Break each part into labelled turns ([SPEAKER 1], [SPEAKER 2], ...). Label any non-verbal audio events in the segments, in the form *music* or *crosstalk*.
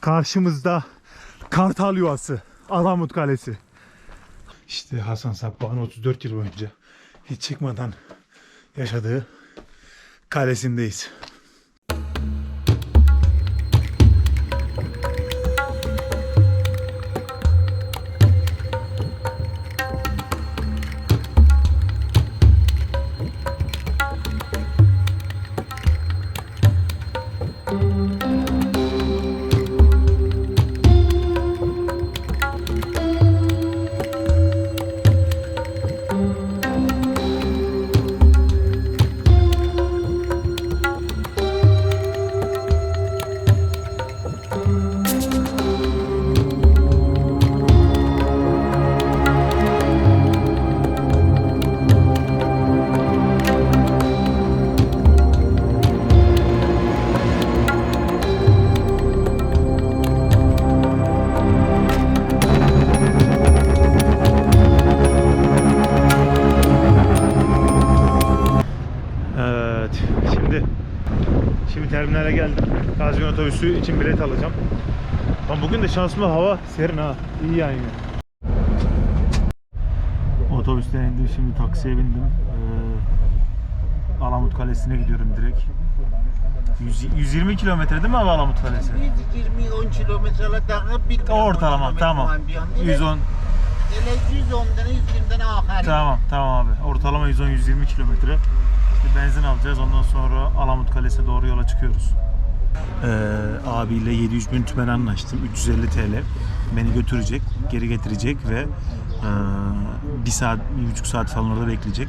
[SPEAKER 1] Karşımızda Kartal Yuvası, Alamut Kalesi. İşte Hasan Sabbah'ın 34 yıl önce hiç çıkmadan yaşadığı kalesindeyiz. Terminale geldim. Gazi otobüsü için bilet alacağım. Ama bugün de şansıma hava serin ha. İyi yani. Otobüsten indim şimdi taksiye bindim. Ee, Alamut Kalesi'ne gidiyorum direkt. 100 120 kilometre değil mi abi Alamut Kalesi?
[SPEAKER 2] 120 kilometrelik daha bir
[SPEAKER 1] Ortalama tamam. 110
[SPEAKER 2] Ele 110'dan 120'den ahir.
[SPEAKER 1] Tamam tamam abi. Ortalama 110-120 kilometre. Şimdi benzin alacağız. Ondan sonra Alamut Kalesi'ne doğru yola çıkıyoruz. Ee, abiyle 700 bin tümen anlaştım. 350 TL. Beni götürecek, geri getirecek ve e, bir saat, bir buçuk saat falan orada bekleyecek.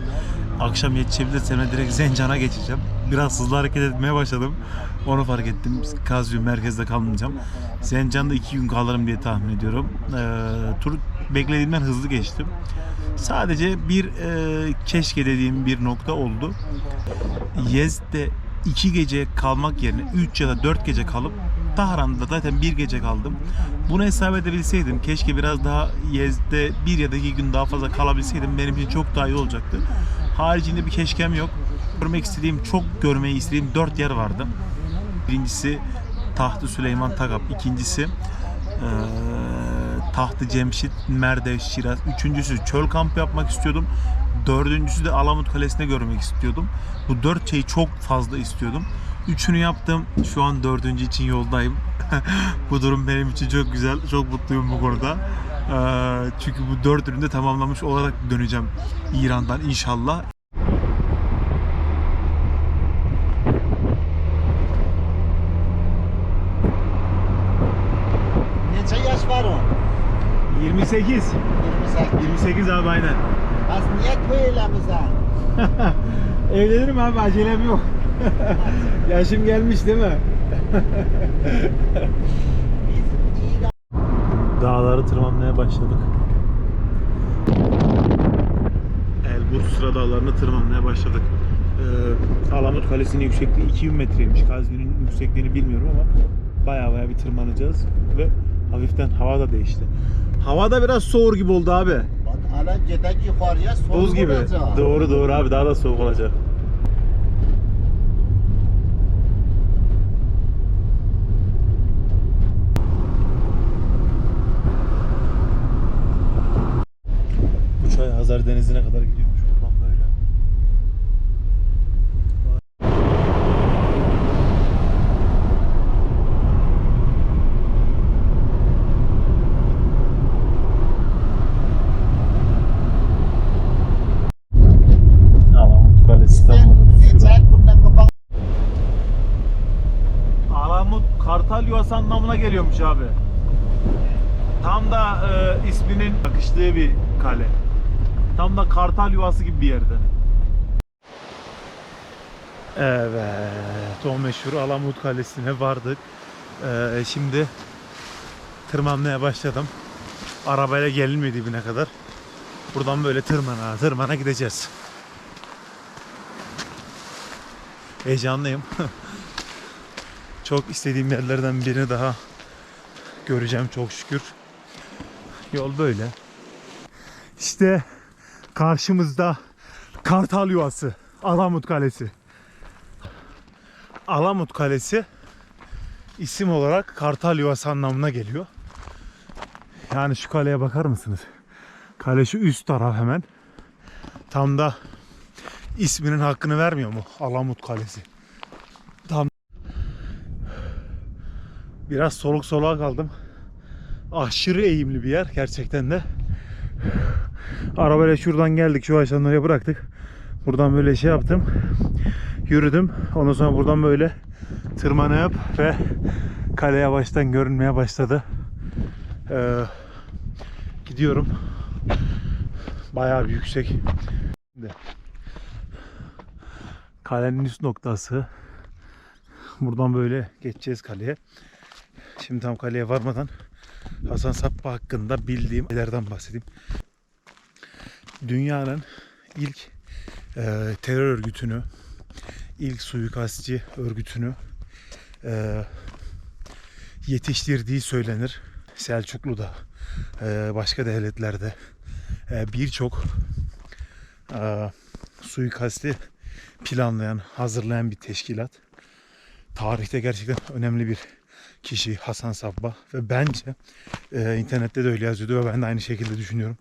[SPEAKER 1] Akşam yetişebilirsem de direkt Zencan'a geçeceğim. Biraz hızlı hareket etmeye başladım. Onu fark ettim. Kazviyum merkezde kalmayacağım. Zencan'da iki gün kalırım diye tahmin ediyorum. Ee, tur beklediğimden hızlı geçtim. Sadece bir e, keşke dediğim bir nokta oldu. Yezde iki gece kalmak yerine 3 ya da 4 gece kalıp Tahran'da zaten bir gece kaldım. Bunu hesap edebilseydim, keşke biraz daha Yezde bir ya da iki gün daha fazla kalabilseydim benim için çok daha iyi olacaktı. Haricinde bir keşkem yok. Görmek istediğim, çok görmeyi istediğim 4 yer vardı. Birincisi Tahtı Süleyman Tagap, ikincisi eee Tahtı Cemşit, Merdev, Şiraz. Üçüncüsü çöl kampı yapmak istiyordum. Dördüncüsü de Alamut Kalesi'ne görmek istiyordum. Bu dört şeyi çok fazla istiyordum. Üçünü yaptım. Şu an dördüncü için yoldayım. *laughs* bu durum benim için çok güzel. Çok mutluyum bu konuda. Eee, çünkü bu dört ürünü de tamamlamış olarak döneceğim İran'dan inşallah.
[SPEAKER 2] Neçə yaş var o?
[SPEAKER 1] 28.
[SPEAKER 2] 28.
[SPEAKER 1] 28 abi aynen.
[SPEAKER 2] Bəs niyə toy eləmirsən?
[SPEAKER 1] Evlenirim abi acelem yok. *laughs* Yaşım gelmiş değil mi? *laughs* Dağları tırmanmaya başladık. Elbursa dağlarını tırmanmaya başladık. Ee, Alamut Kalesi'nin yüksekliği 2000 metreymiş. Kazvi'nin yüksekliğini bilmiyorum ama baya baya bir tırmanacağız ve hafiften hava da değişti. Hava da biraz soğur gibi oldu abi.
[SPEAKER 2] Bak hala gedək yuxarıya soğuk
[SPEAKER 1] Buz gibi.
[SPEAKER 2] olacaq.
[SPEAKER 1] Doğru doğru abi daha da soğuk olacak. Bu çay Hazar Denizi'ne kadar gidiyormuş buradan böyle. Alamut Kalesi tam orada şurada.
[SPEAKER 2] Neçə bundan qabağa
[SPEAKER 1] Alamut Kartal Yuvası anlamına geliyormuş abi. Tam da e, isminin yakıştığı bir kale. Tam da Kartal Yuvası gibi bir yerde. Evet, o meşhur Alamut Kalesi'ne vardık. Ee, şimdi tırmanmaya başladım. Arabayla gelinmedi dibine kadar. Buradan böyle tırmana tırmana gideceğiz. Heyecanlıyım. *laughs* Çok istediğim yerlerden birini daha göreceğim çok şükür. Yol böyle. İşte karşımızda Kartal Yuvası, Alamut Kalesi. Alamut Kalesi isim olarak Kartal Yuvası anlamına geliyor. Yani şu kaleye bakar mısınız? Kale şu üst taraf hemen. Tam da isminin hakkını vermiyor mu? Alamut Kalesi. Tam biraz soluk soluğa kaldım. Aşırı eğimli bir yer gerçekten de. Arabayla şuradan geldik şu ağaçtan bıraktık. Buradan böyle şey yaptım. Yürüdüm. Ondan sonra buradan böyle tırmanıp ve kale yavaştan görünmeye başladı. Ee, gidiyorum. Bayağı bir yüksek. Kalenin üst noktası. Buradan böyle geçeceğiz kaleye. Şimdi tam kaleye varmadan Hasan Sappa hakkında bildiğim şeylerden bahsedeyim. Dünyanın ilk e, terör örgütünü, ilk suikastçı örgütünü e, yetiştirdiği söylenir. Selçuklu'da, e, başka devletlerde e, birçok e, suikasti planlayan, hazırlayan bir teşkilat. Tarihte gerçekten önemli bir kişi Hasan Sabbah ve bence e, internette de öyle yazıyordu ve ben de aynı şekilde düşünüyorum.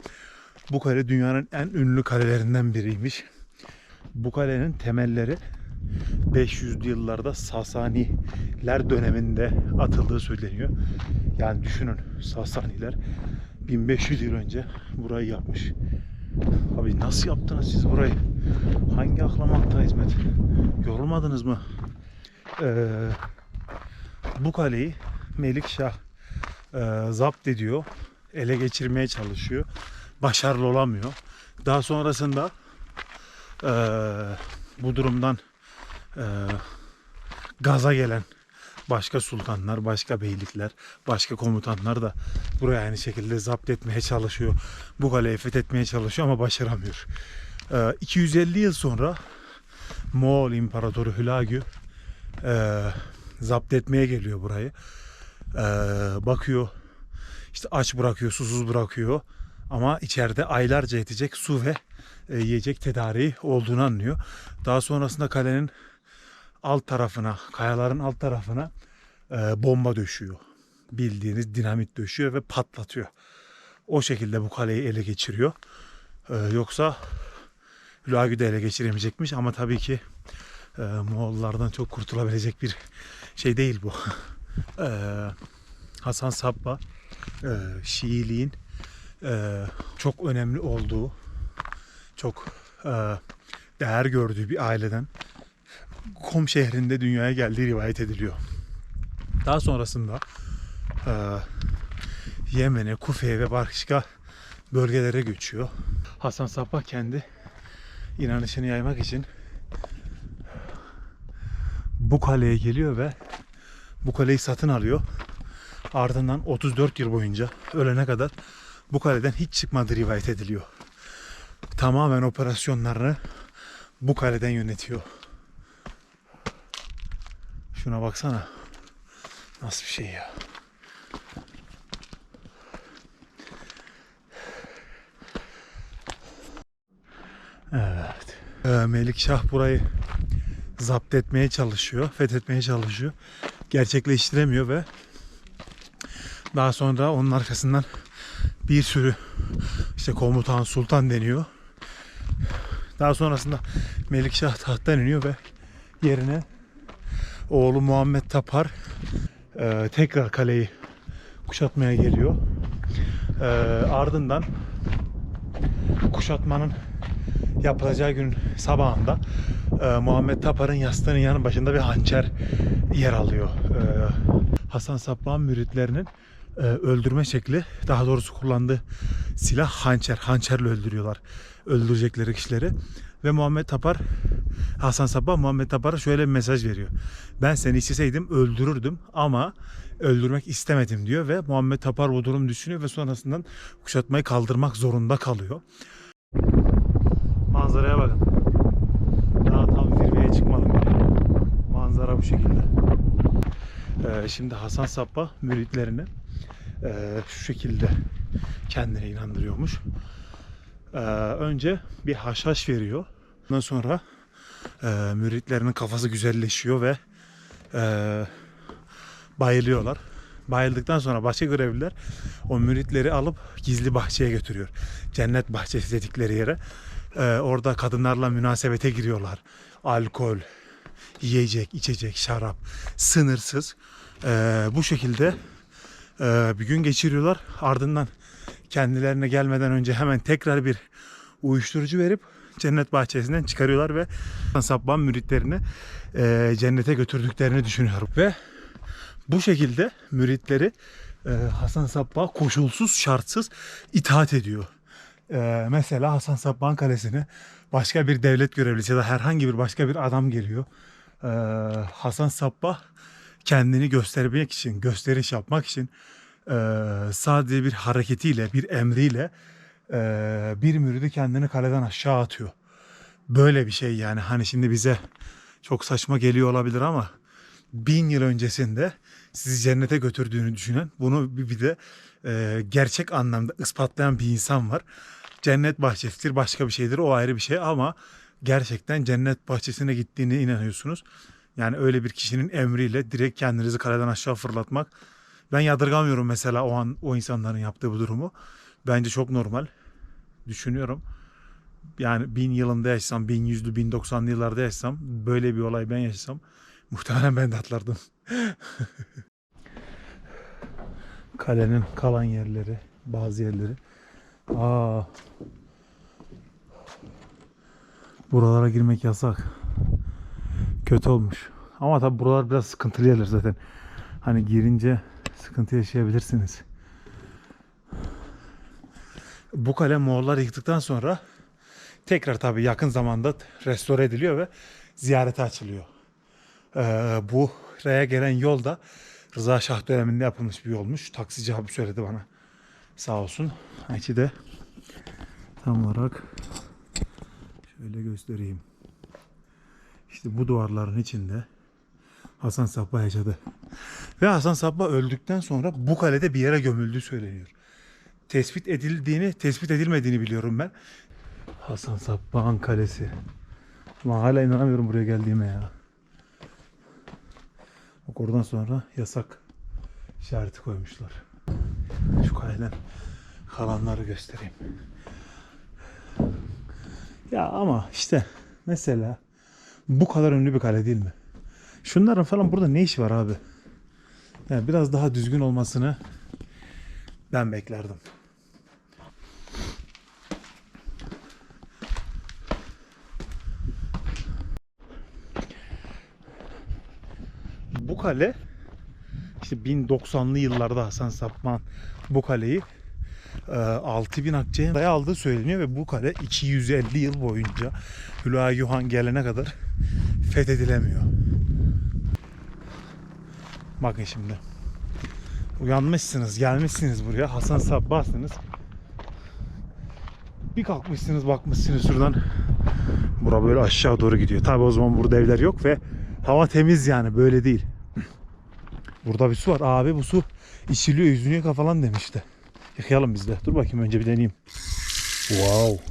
[SPEAKER 1] Bu kale dünyanın en ünlü kalelerinden biriymiş. Bu kalenin temelleri 500'lü yıllarda Sasaniler döneminde atıldığı söyleniyor. Yani düşünün Sasaniler 1500 yıl önce burayı yapmış. Abi nasıl yaptınız siz burayı? Hangi akla mantığa hizmet? Yorulmadınız mı? Ee, bu kaleyi Melikşah e, zapt ediyor. Ele geçirmeye çalışıyor. Başarılı olamıyor. Daha sonrasında e, bu durumdan e, gaza gelen başka sultanlar, başka beylikler, başka komutanlar da buraya aynı şekilde zapt etmeye çalışıyor. Bu kaleyi fethetmeye çalışıyor ama başaramıyor. E, 250 yıl sonra Moğol İmparatoru Hülagü e, zapt etmeye geliyor burayı. E, bakıyor işte aç bırakıyor, susuz bırakıyor. Ama içeride aylarca yetecek su ve e, yiyecek tedariği olduğunu anlıyor. Daha sonrasında kalenin alt tarafına, kayaların alt tarafına e, bomba döşüyor. Bildiğiniz dinamit döşüyor ve patlatıyor. O şekilde bu kaleyi ele geçiriyor. E, yoksa Hülagü de ele geçiremeyecekmiş ama tabii ki e, Moğollardan çok kurtulabilecek bir şey değil bu. *laughs* E, Hasan Sabba e, Şiiliğin e, çok önemli olduğu, çok e, değer gördüğü bir aileden Kom şehrinde dünyaya geldiği rivayet ediliyor. Daha sonrasında e, Yemen'e, Kufe'ye ve başka bölgelere göçüyor. Hasan Sabbah kendi inanışını yaymak için bu kaleye geliyor ve bu kaleyi satın alıyor. Ardından 34 yıl boyunca ölene kadar bu kaleden hiç çıkmadığı rivayet ediliyor. Tamamen operasyonlarını bu kaleden yönetiyor. Şuna baksana. Nasıl bir şey ya. Evet. Ee, Melikşah burayı zapt etmeye çalışıyor, fethetmeye çalışıyor. Gerçekleştiremiyor ve daha sonra onun arkasından bir sürü işte komutan, sultan deniyor. Daha sonrasında Melikşah tahttan iniyor ve yerine oğlu Muhammed Tapar e, tekrar kaleyi kuşatmaya geliyor. E, ardından kuşatmanın yapılacağı gün sabahında e, Muhammed Tapar'ın yastığının yanı başında bir hançer yer alıyor. E, Hasan Sabbah'ın müritlerinin e, öldürme şekli daha doğrusu kullandığı silah hançer. Hançerle öldürüyorlar öldürecekleri kişileri. Ve Muhammed Tapar Hasan Sabbah Muhammed Tapar'a şöyle bir mesaj veriyor. Ben seni isteseydim öldürürdüm ama öldürmek istemedim diyor ve Muhammed Tapar bu durum düşünüyor ve sonrasından kuşatmayı kaldırmak zorunda kalıyor. Manzaraya bakın. Daha tam zirveye çıkmadım bile. Manzara bu şekilde. Ee, şimdi Hasan Sabbah müritlerini e, şu şekilde kendine inandırıyormuş. Ee, önce bir haşhaş veriyor. Ondan sonra e, müritlerinin kafası güzelleşiyor ve e, bayılıyorlar. Bayıldıktan sonra başka görevliler o müritleri alıp gizli bahçeye götürüyor. Cennet bahçesi dedikleri yere. Ee, orada kadınlarla münasebete giriyorlar. Alkol, yiyecek, içecek, şarap, sınırsız. Ee, bu şekilde e, bir gün geçiriyorlar. Ardından kendilerine gelmeden önce hemen tekrar bir uyuşturucu verip cennet bahçesinden çıkarıyorlar ve Sabbah'ın müritlerini e, cennete götürdüklerini düşünüyorum. Ve bu şekilde müritleri e, Hasan Sabbah koşulsuz şartsız itaat ediyor. E, mesela Hasan Sabbah'ın kalesine başka bir devlet görevlisi ya da herhangi bir başka bir adam geliyor. E, Hasan Sabbah kendini göstermek için, gösteriş yapmak için e, sadece bir hareketiyle, bir emriyle e, bir müridi kendini kaleden aşağı atıyor. Böyle bir şey yani hani şimdi bize çok saçma geliyor olabilir ama bin yıl öncesinde sizi cennete götürdüğünü düşünen bunu bir de e, gerçek anlamda ispatlayan bir insan var. Cennet bahçesidir başka bir şeydir o ayrı bir şey ama gerçekten cennet bahçesine gittiğine inanıyorsunuz. Yani öyle bir kişinin emriyle direkt kendinizi kaleden aşağı fırlatmak. Ben yadırgamıyorum mesela o an o insanların yaptığı bu durumu. Bence çok normal. Düşünüyorum. Yani bin yılında yaşasam, bin yüzlü, bin doksanlı yıllarda yaşasam, böyle bir olay ben yaşasam *laughs* muhtemelen ben de atlardım. *laughs* Kalenin kalan yerleri, bazı yerleri. Aa. Buralara girmek yasak. Kötü olmuş. Ama tabi buralar biraz sıkıntılı yerler zaten. Hani girince sıkıntı yaşayabilirsiniz. Bu kale Moğollar yıktıktan sonra tekrar tabi yakın zamanda restore ediliyor ve ziyarete açılıyor. Ee, bu buraya gelen yol da Rıza Şah döneminde yapılmış bir yolmuş. Taksici abi söyledi bana. Sağ olsun. İçi de tam olarak şöyle göstereyim. İşte bu duvarların içinde Hasan Sabbah yaşadı. Ve Hasan Sabbah öldükten sonra bu kalede bir yere gömüldüğü söyleniyor. Tespit edildiğini, tespit edilmediğini biliyorum ben. Hasan Sabbah'ın kalesi. Ama hala inanamıyorum buraya geldiğime ya. Bak oradan sonra yasak işareti koymuşlar. Şu kaleden kalanları göstereyim. Ya ama işte mesela bu kadar ünlü bir kale değil mi? Şunların falan burada ne işi var abi? Yani biraz daha düzgün olmasını ben beklerdim. Bu kale işte 1090'lı yıllarda Hasan Sapman bu kaleyi 6000 akçeye daya aldığı söyleniyor ve bu kale 250 yıl boyunca Hülya Yuhan gelene kadar fethedilemiyor. Bakın şimdi. Uyanmışsınız, gelmişsiniz buraya. Hasan Sabbah'sınız. Bir kalkmışsınız, bakmışsınız şuradan. Bura böyle aşağı doğru gidiyor. Tabi o zaman burada evler yok ve hava temiz yani böyle değil. Burada bir su var. Abi bu su içiliyor, yüzünüyor falan demişti. Yıkayalım biz de. Dur bakayım önce bir deneyeyim. Wow.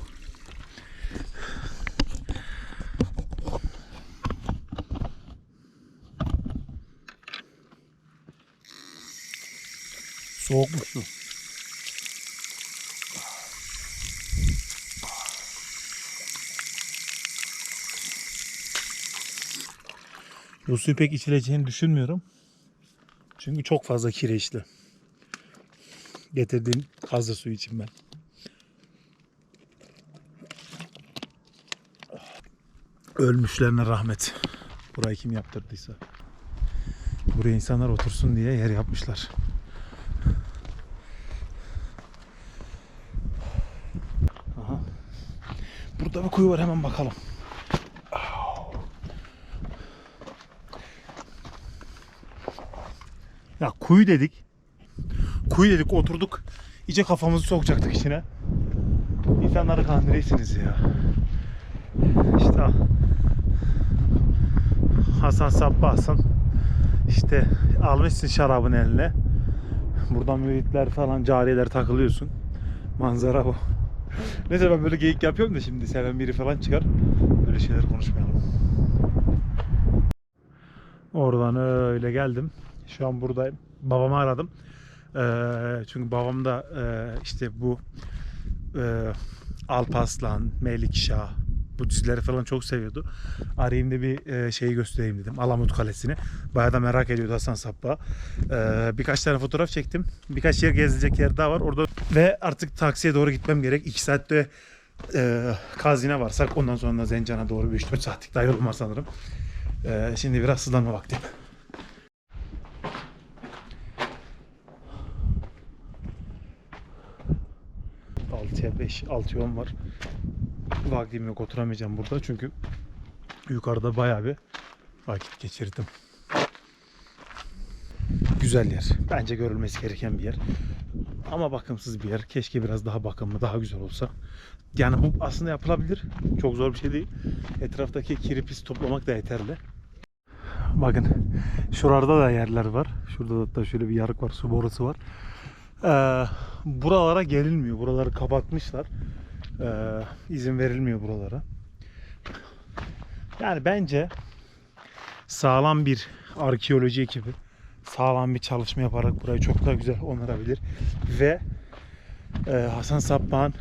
[SPEAKER 1] Soğukmuş su. Bu suyu pek içileceğini düşünmüyorum. Çünkü çok fazla kireçli. Getirdiğim kazı suyu için ben. Ölmüşlerine rahmet. Burayı kim yaptırdıysa. Buraya insanlar otursun diye yer yapmışlar. Aha. Burada bir kuyu var hemen bakalım. Ya kuyu dedik. Kuyu dedik oturduk. İyice kafamızı sokacaktık içine. İnsanları kandırıyorsunuz ya. İşte Hasan Sabbah'sın. İşte almışsın şarabın eline. Buradan müritler falan cariyeler takılıyorsun. Manzara bu. Neyse ben böyle geyik yapıyorum da şimdi seven biri falan çıkar. Böyle şeyler konuşmayalım. Oradan öyle geldim. Şu an buradayım. Babamı aradım. Ee, çünkü babam da e, işte bu e, Alparslan, Melikşah bu dizileri falan çok seviyordu. Arayayım da bir e, şeyi göstereyim dedim. Alamut Kalesi'ni. Bayağı da merak ediyordu Hasan Sappah. Ee, birkaç tane fotoğraf çektim. Birkaç yer gezilecek yer daha var. Orada ve artık taksiye doğru gitmem gerek. 2 saatte e, Kazine varsak ondan sonra Zencan'a doğru bir 3-4 saatlik daha yolum var sanırım. Ee, şimdi biraz sızlanma vakti. Altıya 5, 6'ya 10 var. Vaktim yok oturamayacağım burada çünkü yukarıda bayağı bir vakit geçirdim. Güzel yer. Bence görülmesi gereken bir yer. Ama bakımsız bir yer. Keşke biraz daha bakımlı, daha güzel olsa. Yani bu aslında yapılabilir. Çok zor bir şey değil. Etraftaki kiri pis toplamak da yeterli. Bakın şuralarda da yerler var. Şurada da şöyle bir yarık var, su borusu var. Ee, buralara gelinmiyor. Buraları kapatmışlar. Ee, izin verilmiyor buralara. Yani bence sağlam bir arkeoloji ekibi sağlam bir çalışma yaparak burayı çok daha güzel onarabilir ve e, Hasan Sappah'ın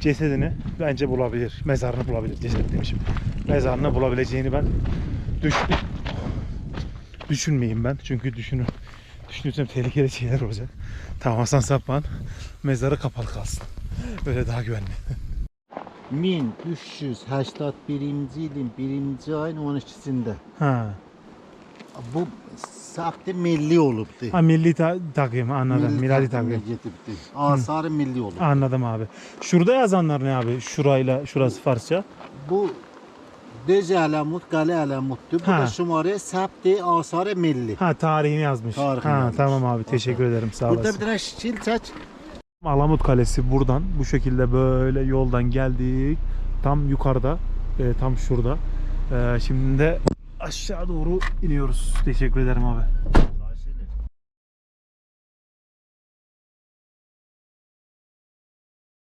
[SPEAKER 1] cesedini bence bulabilir. Mezarını bulabilir. Ceset demişim. Mezarını bulabileceğini ben düş düşünmeyeyim ben. Çünkü düşünün düşünürsem tehlikeli şeyler olacak. Tamam Hasan mezarı kapalı kalsın. Böyle daha güvenli.
[SPEAKER 2] 1381 ilin 1. ayın 12'sinde.
[SPEAKER 1] Ha.
[SPEAKER 2] Bu sakti milli olubdu.
[SPEAKER 1] ha milli ta- takvim anladım. Miladi takvim.
[SPEAKER 2] Getibdi. Asarı milli olub.
[SPEAKER 1] Anladım abi. Şurada yazanlar ne abi? Şurayla şurası Farsça.
[SPEAKER 2] Bu Döz Alamut, Qale Alamut'tu. Bu
[SPEAKER 1] Ha.
[SPEAKER 2] da şumarı Sabti Asarı milli.
[SPEAKER 1] Ha tarihini yazmış.
[SPEAKER 2] Tarihini
[SPEAKER 1] ha
[SPEAKER 2] yazmış.
[SPEAKER 1] tamam abi teşekkür ederim sağ
[SPEAKER 2] Burada
[SPEAKER 1] olasın.
[SPEAKER 2] bir tane şil çek.
[SPEAKER 1] Alamut Kalesi buradan bu şekilde böyle yoldan geldik. Tam yukarıda, e, tam şurada. E, şimdi de aşağı doğru iniyoruz. Teşekkür ederim abi.